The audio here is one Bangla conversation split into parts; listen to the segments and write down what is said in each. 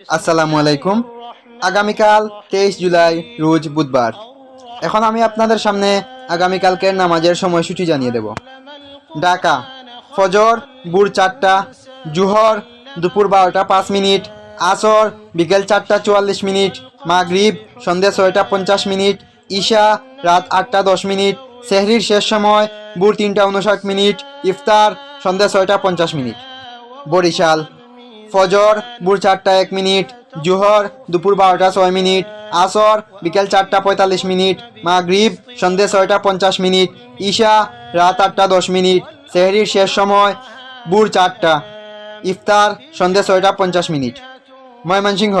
আসসালামু আলাইকুম। আগামীকাল তেইশ জুলাই, রোজ বুধবার। এখন আমি আপনাদের সামনে আগামীকালকের নামাজের সময়সূচি জানিয়ে দেব। ঢাকা, ফজর বুর চারটা, জুহর দুপুর বারোটা পাঁচ মিনিট, আসর বিকেল চারটা চুয়াল্লিশ মিনিট, মাগরিব সন্ধ্যে ছয়টা পঞ্চাশ মিনিট, ঈশা রাত আটটা দশ মিনিট, সেহরির শেষ সময় বুর তিনটা উনষাট মিনিট, ইফতার সন্ধ্যে ছয়টা পঞ্চাশ মিনিট। বরিশাল ফজর, ভোর চারটা এক মিনিট, জুহর দুপুর বারোটা ছয় মিনিট, আসর বিকেল চারটা পঁয়তাল্লিশ মিনিট, মাগরিব সন্ধে ছয়টা পঞ্চাশ মিনিট, ঈশা রাত আটটা দশ মিনিট, সেহরির শেষ সময় ভোর চারটা, ইফতার সন্ধে ছয়টা পঞ্চাশ মিনিট। ময়মনসিংহ,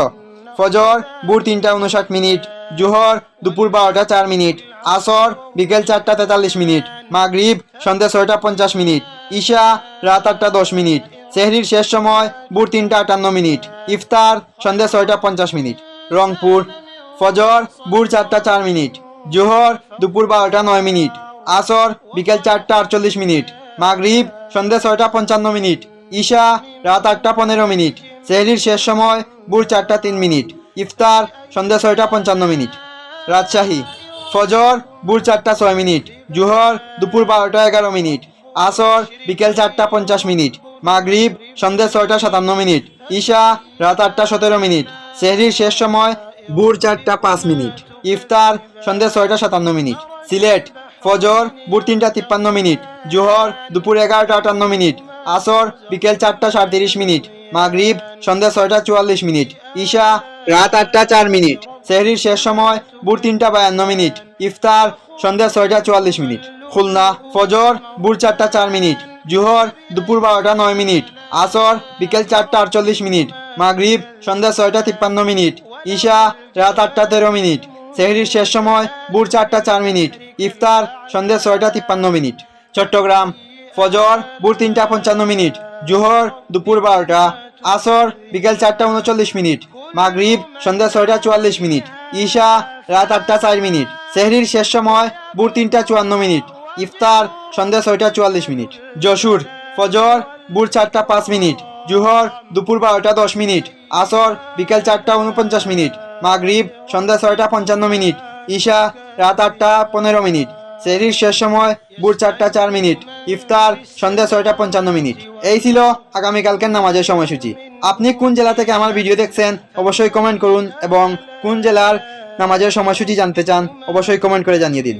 ফজর, ভোর তিনটা উনষাট মিনিট, জুহর দুপুর বারোটা চার মিনিট, আসর বিকেল চারটা তেতাল্লিশ মিনিট, মাগরিব সন্ধে ছয়টা পঞ্চাশ মিনিট, ঈশা রাত আটটা দশ মিনিট সেহরির শেষ সময়, ভোর তিনটা আটান্ন মিনিট। ইফতার সন্ধে ছয়টা পঞ্চাশ মিনিট। রংপুর, ফজর, ভোর চারটা চার মিনিট। জোহর, দুপুর বারোটা নয় মিনিট। আসর, বিকেল চারটা আটচল্লিশ মিনিট। মাগরিব সন্ধে ছয়টা পঞ্চান্ন মিনিট। ঈশা, রাত আটটা পনেরো মিনিট। সেহরির শেষ সময়, ভোর চারটা তিন মিনিট। ইফতার সন্ধে ছয়টা পঞ্চান্ন মিনিট। রাজশাহী, ফজর, ভোর চারটা ছয় মিনিট। জুহর, দুপুর বারোটা এগারো মিনিট। আসর, বিকেল চারটা পঞ্চাশ মিনিট। মাগরিব সন্ধে ছয়টা সাতান্ন মিনিট, ঈশা রাত আটটা সতেরো মিনিট, সেহরির শেষ সময় ভোর চারটা পাঁচ মিনিট, ইফতার সন্ধে ছয়টা সাতান্ন মিনিট, সিলেট, ফজর ভোর তিনটা তিপ্পান্ন মিনিট, জোহর দুপুর এগারোটা আটান্ন মিনিট, আসর বিকেল চারটা সাঁত্রিশ মিনিট, মাগরিব সন্ধ্যা ছয়টা চুয়াল্লিশ মিনিট, ঈশা রাত আটটা চার মিনিট, সেহরির শেষ সময় ভোর তিনটা বায়ান্ন মিনিট, ইফতার সন্ধ্যা ছয়টা চুয়াল্লিশ মিনিট, খুলনা, ফজর ভোর চারটা চার মিনিট জুহর দুপুর বারোটা নয় মিনিট, আসর বিকেল চারটা আটচল্লিশ মিনিট, মাগরিব সন্ধ্যা ছয়টা তিপ্পান্ন মিনিট, ঈশা রাত আটটা তেরো মিনিট, সেহরির শেষ সময় ভোর চারটা চার মিনিট, ইফতার সন্ধ্যে ছয়টা তিপ্পান্ন মিনিট। চট্টগ্রাম, ফজর ভোর তিনটা পঞ্চান্ন মিনিট, জোহর দুপুর বারোটা, আসর বিকেল চারটা উনচল্লিশ মিনিট, মাগরিব সন্ধ্যা ছয়টা চুয়াল্লিশ মিনিট, ঈশা রাত আটটা চার মিনিট, সেহরির শেষ সময় ভোর তিনটা চুয়ান্ন মিনিট, ইফতার সন্ধ্যা ছয়টা চুয়াল্লিশ মিনিট। যশোর, ফজর, ভোর চারটা পাঁচ মিনিট। জুহর, দুপুর বারোটা দশ মিনিট। আসর, বিকেল চারটা উনপঞ্চাশ মিনিট। মাগরিব, সন্ধ্যা ছয়টা পঞ্চান্ন মিনিট। ঈশা, রাত আটটা পনেরো মিনিট। সেহরির শেষ সময়, ভোর চারটা চার মিনিট। ইফতার, সন্ধ্যা ছয়টা পঞ্চান্ন মিনিট। এই ছিল আগামীকালকের নামাজের সময়সূচি। আপনি কোন জেলা থেকে আমার ভিডিও দেখছেন, অবশ্যই কমেন্ট করুন এবং কোন জেলার নামাজের সময়সূচি জানতে চান, অবশ্যই কমেন্ট করে জানিয়ে দিন।